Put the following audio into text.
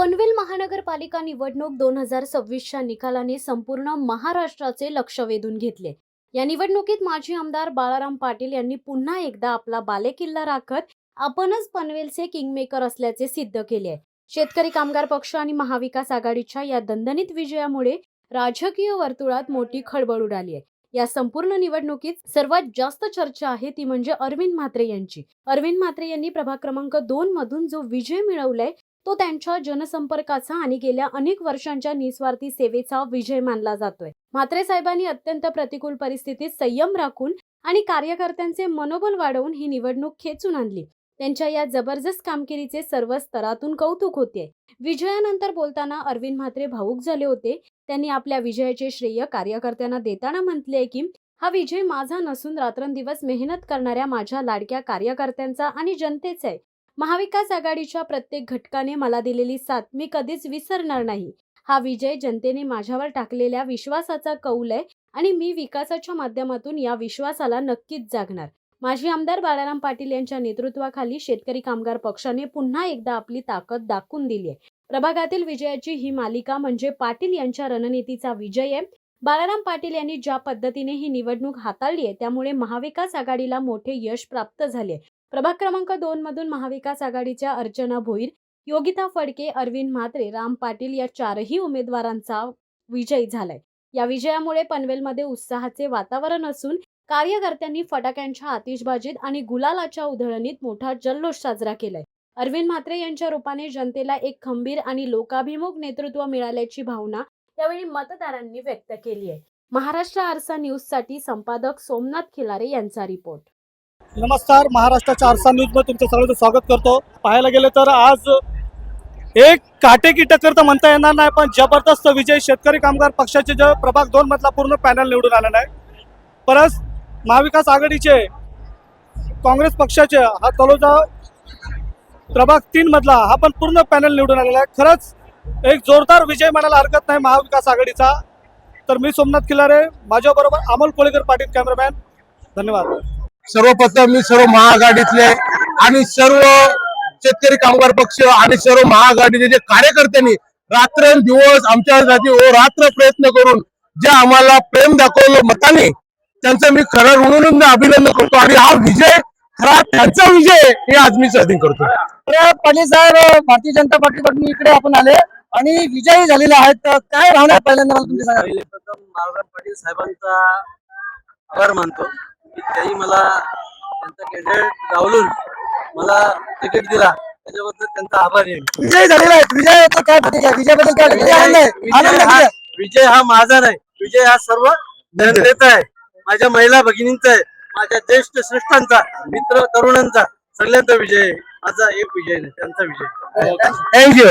पनवेल महानगरपालिका निवडणूक दोन हजार सव्वीसच्या निकालाने संपूर्ण महाराष्ट्राचे लक्ष वेधून घेतले. या निवडणुकीत माजी आमदार बाळाराम पाटील यांनी पुन्हा एकदा आपला बालेकिल्ला राखत आपणच पनवेलचे किंगमेकर असल्याचे सिद्ध केले. आहे शेतकरी कामगार पक्ष आणि महाविकास आघाडीच्या या दणदणीत विजयामुळे राजकीय वर्तुळात मोठी खळबळ उडाली आहे. या संपूर्ण निवडणुकीत सर्वात जास्त चर्चा आहे ती म्हणजे अरविंद म्हात्रे यांची. अरविंद म्हात्रे यांनी प्रभाग क्रमांक दोन मधून जो विजय मिळवलाय तो त्यांच्या जनसंपर्काचा आणि गेल्या अनेक वर्षांच्या निस्वार्थी सेवेचा विजय मानला जातोय. म्हात्रे साहेबांनी अत्यंत प्रतिकूल परिस्थितीत संयम राखून आणि कार्यकर्त्यांचे मनोबल वाढवून ही निवडणूक खेचून आणली. त्यांच्या या जबरदस्त कामगिरीचे सर्व स्तरातून कौतुक होते विजयानंतर बोलताना अरविंद म्हात्रे भावुक झाले होते. त्यांनी आपल्या विजयाचे श्रेय कार्यकर्त्यांना देताना म्हटले की हा विजय माझा नसून रात्रंदिवस मेहनत करणाऱ्या माझ्या लाडक्या कार्यकर्त्यांचा आणि जनतेचा आहे. महाविकास आघाडीच्या प्रत्येक घटकाने मला दिलेली साथ मी कधीच विसरणार नाही. हा विजय जनतेने माझ्यावर टाकलेल्या विश्वासाचा कौल आहे आणि मी विकासाच्या माध्यमातून या विश्वासाला नक्कीच जागणार. माजी आमदार बाळाराम पाटील यांच्या नेतृत्वाखाली शेतकरी कामगार पक्षाने पुन्हा एकदा आपली ताकद दाखवून दिली आहे. प्रभागातील विजयाची ही मालिका म्हणजे पाटील यांच्या रणनीतीचा विजय आहे. बाळाराम पाटील यांनी ज्या पद्धतीने ही निवडणूक हाताळली आहे त्यामुळे महाविकास आघाडीला मोठे यश प्राप्त झाले प्रभाग क्रमांक दोन मधून महाविकास आघाडीच्या अर्चना भोईर योगिता फडके अरविंद म्हात्रे राम पाटील या चारही उमेदवारांचा विजय झालाय. या विजयामुळे पनवेलमध्ये उत्साहाचे वातावरण असून कार्यकर्त्यांनी फटाक्यांच्या आतिषबाजीत आणि गुलालाच्या उधळणीत मोठा जल्लोष साजरा केलाय. अरविंद म्हात्रे यांच्या रूपाने जनतेला एक खंबीर आणि लोकाभिमुख नेतृत्व मिळाल्याची भावना यावेळी मतदारांनी व्यक्त केली आहे. महाराष्ट्र आरसा न्यूजसाठी संपादक सोमनाथ खिलारे यांचा रिपोर्ट. नमस्कार महाराष्ट्राच्या आरसा न्यूजमध्ये तुमचं सर्वांचं स्वागत करतो. पाहायला गेलं तर आज एक काटेकी टक्कर तर म्हणता येणार नाही पण जबरदस्त विजय शेतकरी कामगार पक्षाचे जे प्रभाग दोन मधला पूर्ण पॅनल निवडून आलेला आहे. परत महाविकास आघाडीचे काँग्रेस पक्षाचे हा तलोजा प्रभाग तीन मधला हा पण पूर्ण पॅनल निवडून आलेला आहे. खरंच एक जोरदार विजय म्हणायला हरकत नाही महाविकास आघाडीचा. तर मी सोमनाथ किल्लारे माझ्याबरोबर अमोल कोळेकर पाटील कॅमेरामॅन धन्यवाद. सर्वप्रथम मी सर्व महाआघाडीतले आणि सर्व शेतकरी कामगार पक्ष आणि सर्व महाआघाडीचे जे कार्यकर्त्यांनी रात्रंदिवस आमच्यासाठी ओ रात्र प्रयत्न करून जे आम्हाला प्रेम दाखवलं मताने त्यांचं मी खरं ऋणून अभिनंदन करतो आणि हा विजय खरा त्यांचा विजय हे आज मी साधन करतो. तर पाटील साहेब भारतीय जनता पार्टीकडून इकडे आपण आले आणि विजयी झालेले आहेत. तर काय भावना आहे पहिल्यांदा मला तुम्ही सांगा. पहिले प्रथम बाळाराम पाटील साहेबांचा आभार मानतो. की त्यांनी मला त्यांचा कॅन्डिडेट डावलून मला तिकीट दिला. त्याच्याबद्दल त्यांचा आभारी आहे. विजयी झालेला आहे. विजयाचं काय प्रतिक्रिया विजयाबद्दल काय विजय आनंद आहे आनंद विजय हा. विजय हा माझा नाही. विजय हा सर्व जनतेचा आहे. माझ्या महिला भगिनींचा आहे. माझ्या ज्येष्ठ श्रेष्ठांचा मित्र तरुणांचा. सगळ्यांचा विजय आहे. माझा एक विजय नाही त्यांचा विजय. थँक्यू